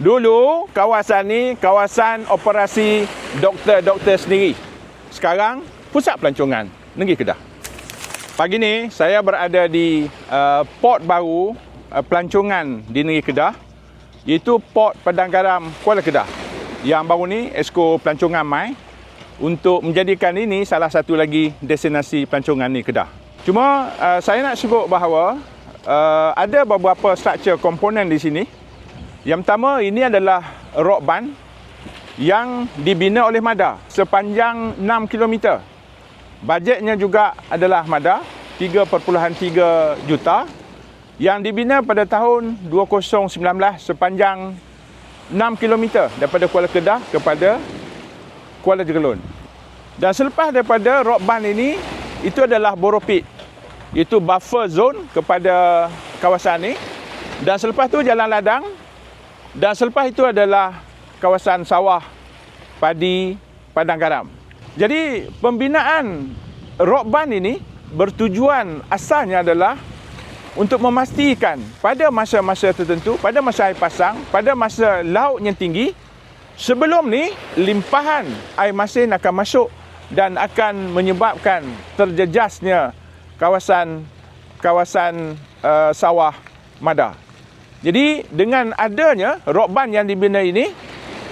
Dulu kawasan ni kawasan operasi doktor-doktor sendiri. Sekarang pusat pelancongan negeri Kedah. Pagi ni saya berada di uh, port baru uh, pelancongan di negeri Kedah iaitu Port Padang Garam Kuala Kedah. Yang baru ni Esko Pelancongan Mai untuk menjadikan ini salah satu lagi destinasi pelancongan di Kedah. Cuma uh, saya nak sebut bahawa uh, ada beberapa struktur komponen di sini. Yang pertama ini adalah rock band yang dibina oleh MADA sepanjang 6 km. Bajetnya juga adalah MADA 3.3 juta yang dibina pada tahun 2019 sepanjang 6 km daripada Kuala Kedah kepada Kuala Jegelun. Dan selepas daripada rock band ini itu adalah boropit iaitu buffer zone kepada kawasan ini dan selepas tu jalan ladang dan selepas itu adalah kawasan sawah padi padang garam. Jadi pembinaan rock band ini bertujuan asalnya adalah untuk memastikan pada masa-masa tertentu, pada masa air pasang, pada masa laut yang tinggi, sebelum ni limpahan air masin akan masuk dan akan menyebabkan terjejasnya kawasan kawasan uh, sawah mada. Jadi dengan adanya rock band yang dibina ini,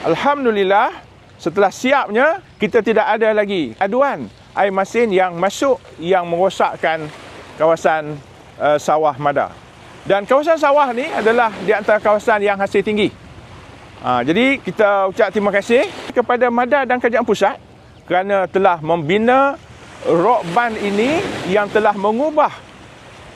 alhamdulillah setelah siapnya kita tidak ada lagi aduan air masin yang masuk yang merosakkan kawasan uh, sawah mada. Dan kawasan sawah ni adalah di antara kawasan yang hasil tinggi. Ha, jadi kita ucap terima kasih kepada Mada dan Kerajaan Pusat kerana telah membina rock band ini yang telah mengubah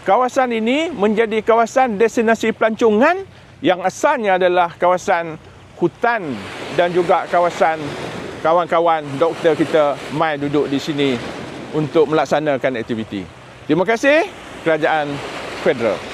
kawasan ini menjadi kawasan destinasi pelancongan yang asalnya adalah kawasan hutan dan juga kawasan kawan-kawan doktor kita mai duduk di sini untuk melaksanakan aktiviti. Terima kasih Kerajaan Federal.